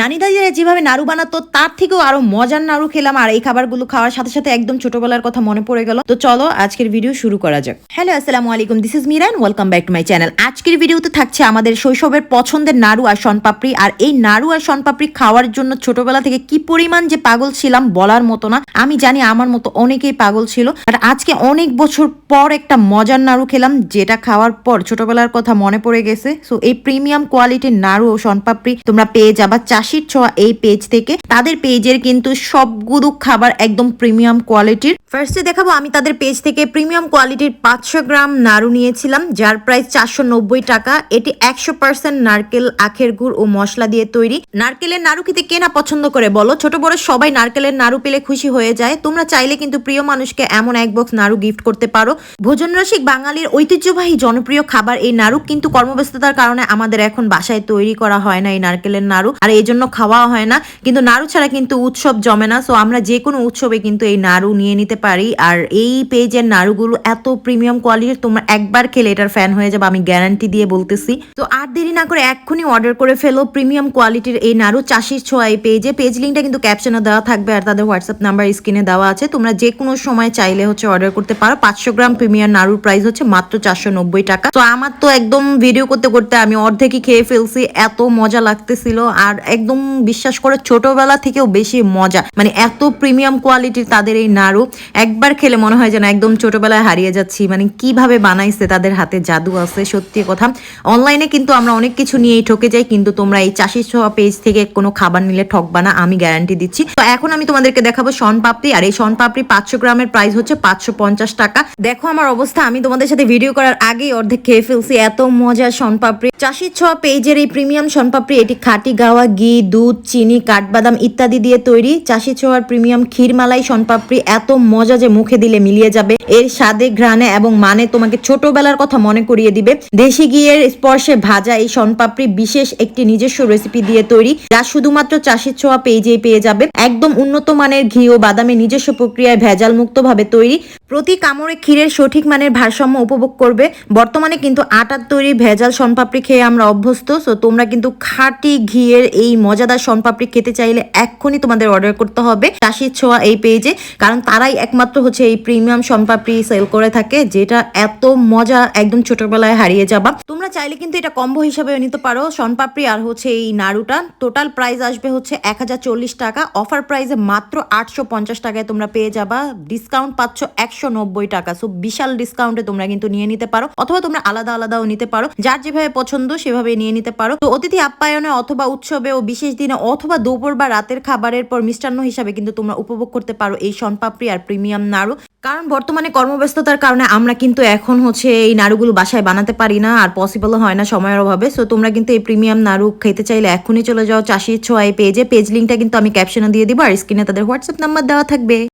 নানি দাদিরা যেভাবে নাড়ু বানাতো, তার থেকেও আরও মজার নাড়ু খেলাম। আর এই খাবারগুলো খাওয়ার সাথে সাথে একদম ছোটবেলার কথা মনে পড়ে গেল। তো চলো আজকের ভিডিও শুরু করা যাক। হ্যালো আসসালামু আলাইকুম this is Miran welcome back to my channel আজকের ভিডিওতে থাকছে আমাদের শৈশবের পছন্দের নাড়ু আর শনপাপড়ি। আর এই নাড়ু আর শনপাপড়ি খাওয়ার জন্য ছোটবেলা থেকে কি পরিমাণ যে পাগল ছিলাম বলার মতো না। আমি জানি আমার মতো অনেকেই পাগল ছিল। আর আজকে অনেক বছর পর একটা মজার নাড়ু খেলাম, যেটা খাওয়ার পর ছোটবেলার কথা মনে পড়ে গেছে। সো এই প্রিমিয়াম কোয়ালিটির নাড়ু ও শনপাপড়ি তোমরা পেয়ে যাবা। চাষির ছোঁয়া এই পেজ থেকে। তাদের পেজের কিন্তু সবগুলো খাবার একদম প্রিমিয়াম কোয়ালিটির ফার্স্টে দেখাবো, আমি তাদের পেজ থেকে প্রিমিয়াম কোয়ালিটির পাঁচশো গ্রাম নাড়ু নিয়েছিলাম, যার প্রাইস চারশো নব্বই টাকা। এটি একশো পার্সেন্ট নারকেল, আখের গুড় ও মশলা দিয়ে তৈরি। নারকেলের নাড়ু খেতে কে না পছন্দ করে বলো? ছোট বড় সবাই নারকেলের নাড়ু পেলে খুশি হয়ে যায়। তোমরা চাইলে কিন্তু প্রিয় মানুষকে এমন এক বক্স নাড়ু গিফট করতে পারো। ভোজন রসিক বাঙালির ঐতিহ্যবাহী জনপ্রিয় খাবার এই নাড়ু, কিন্তু কর্মব্যস্ততার কারণে আমাদের এখন বাসায় তৈরি করা হয় না এই নারকেলের নাড়ু, আর এই জন্য খাওয়া হয় না। কিন্তু নাড়ু ছাড়া কিন্তু উৎসব জমে না সো আমরা যে কোনো উৎসবে কিন্তু এই নাড়ু নিয়ে নিতে পারি। আর এই পেজের নাড়ুগুলো এত প্রিমিয়াম কোয়ালিটির তোমরা একবার খেলে এটার ফ্যান হয়ে যাবে, আমি গ্যারান্টি দিয়ে বলতেছি। তো আর দেরি না করে এক্ষুনি অর্ডার করে ফেলো প্রিমিয়াম কোয়ালিটির এই নাড়ু চাষির ছোঁয়া এই পেজে পেজ লিঙ্কটা কিন্তু ক্যাপশনে দেওয়া থাকবে আর তাদের হোয়াটসঅ্যাপ নাম্বার স্ক্রিনে দেওয়া আছে। তোমরা যে কোনো সময় চাইলে হচ্ছে অর্ডার করতে পারো। পাঁচশো গ্রাম প্রিমিয়াম নাড়ুর প্রাইস হচ্ছে মাত্র চারশো নব্বই টাকা। তো আমার তো একদম ভিডিও করতে করতে আমি অর্ধেকই খেয়ে ফেলছি, এত মজা লাগতেছিল। আর একদম বিশ্বাস করে, ছোটবেলা থেকেও বেশি মজা। মানে এত প্রিমিয়াম কোয়ালিটির তাদের এই নাড়ু। একবার খেলে মনে হয় যেন একদম ছোটবেলায় হারিয়ে যাচ্ছি। মানে কীভাবে বানাইছে তাদের হাতে জাদু আছে, সত্যি কথা। অনলাইনে কিন্তু আমরা অনেক কিছু নিয়েই ঠকে যাই, কিন্তু তোমরা এই চাষির ছোঁয়া পেজ থেকে কোনো খাবার নিলে ঠকবা না, আমি গ্যারান্টি দিচ্ছি। তো এখন আমি তোমাদেরকে দেখাবো শন পাপড়ি, আর এই শন পাপড়ি পাঁচশো গ্রামের প্রাইস হচ্ছে পাঁচশো পঞ্চাশ টাকা। দেখো আমার অবস্থা, আমি তোমাদের সাথে ভিডিও করার আগেই অর্ধেক খেয়ে ফেলছি, এত মজার শন পাপড়ি। চাষির ছোঁয়া পেজের এই প্রিমিয়াম শন পাপড়ি, এটি খাঁটি গাওয়া ঘি, দুধ, চিনি, কাঠবাদাম ইত্যাদি দিয়ে তৈরি। চাষি ছোঁয়ার প্রিমিয়াম ক্ষীরমালাই শনপাপড়ি এত মজা যে মুখে দিলে মিলিয়ে যাবে। এর স্বাদে, ঘ্রাণে এবং মানে তোমাকে ছোটবেলার কথা মনে করিয়ে দিবে। দেশি ঘিয়ের স্পর্শে ভাজা এই সনপাপড়ি বিশেষ একটি নিজস্ব রেসিপি দিয়ে তৈরি, যা শুধুমাত্র চাষের ছোঁয়া পেজেই পেয়ে যাবে। একদম উন্নত মানের ঘি ও বাদামের নিজস্ব প্রক্রিয়ায় ভেজাল মুক্ত ভাবে তৈরি। প্রতি কামড়ে ক্ষীরের সঠিক মানের ভারসাম্য উপভোগ করবে। বর্তমানে কিন্তু আটার তৈরি ভেজাল শনপাপড়ি খেয়ে আমরা অভ্যস্ত। সো তোমরা কিন্তু খাঁটি ঘিয়ের এই মজাদার শনপাপড়ি খেতে চাইলে এক্ষুনি তোমাদের অর্ডার করতে হবে চাষির ছোঁয়া এই পেজে কারণ তারাই একমাত্র হচ্ছে এই প্রিমিয়াম শনপাপড়ি সেল করে থাকে, যেটা এত মজা একদম ছোটবেলায় হারিয়ে যাবা। তোমরা চাইলে কিন্তু এটা কম্বো হিসাবে নিতে পারো, শনপাপড়ি আর হচ্ছে এই নাড়ুটা। টোটাল প্রাইস আসবে হচ্ছে এক হাজার চল্লিশ টাকা। অফার প্রাইসে মাত্র আটশো পঞ্চাশ টাকায় তোমরা পেয়ে যাবা। ডিসকাউন্ট পাচ্ছ একশো নব্বই টাকা। সো বিশাল ডিসকাউন্টে তোমরা কিন্তু নিয়ে নিতে পারো, অথবা তোমরা আলাদা আলাদাও নিতে পারো, যার যেভাবে পছন্দ সেভাবে নিয়ে নিতে পারো। তো, অতিথি আপ্যায়নে অথবা উৎসবে ও বিশেষ দিনে অথবা দুপুর বা রাতের খাবারের পর মিষ্টান্ন হিসাবে কিন্তু তোমরা উপভোগ করতে পারো এই শনপাপড়ি আর প্রিমিয়াম নাড়ু। কারণ বর্তমানে কর্মব্যস্ততার কারণে আমরা কিন্তু এখন হচ্ছে এই নাড়ুগুলো বাসায় বানাতে পারি না, আর পসিবল হয় না সময়ের অভাবে। সো তোমরা কিন্তু এই প্রিমিয়াম নাড়ু খেতে চাইলে এখনই চলে যাও চাষির ছোঁয়ায় পেজে। পেজ লিঙ্কটা কিন্তু আমি ক্যাপশনে দিয়ে দিব, আর স্ক্রিনে তাদের হোয়াটসঅ্যাপ নাম্বার দেওয়া থাকবে।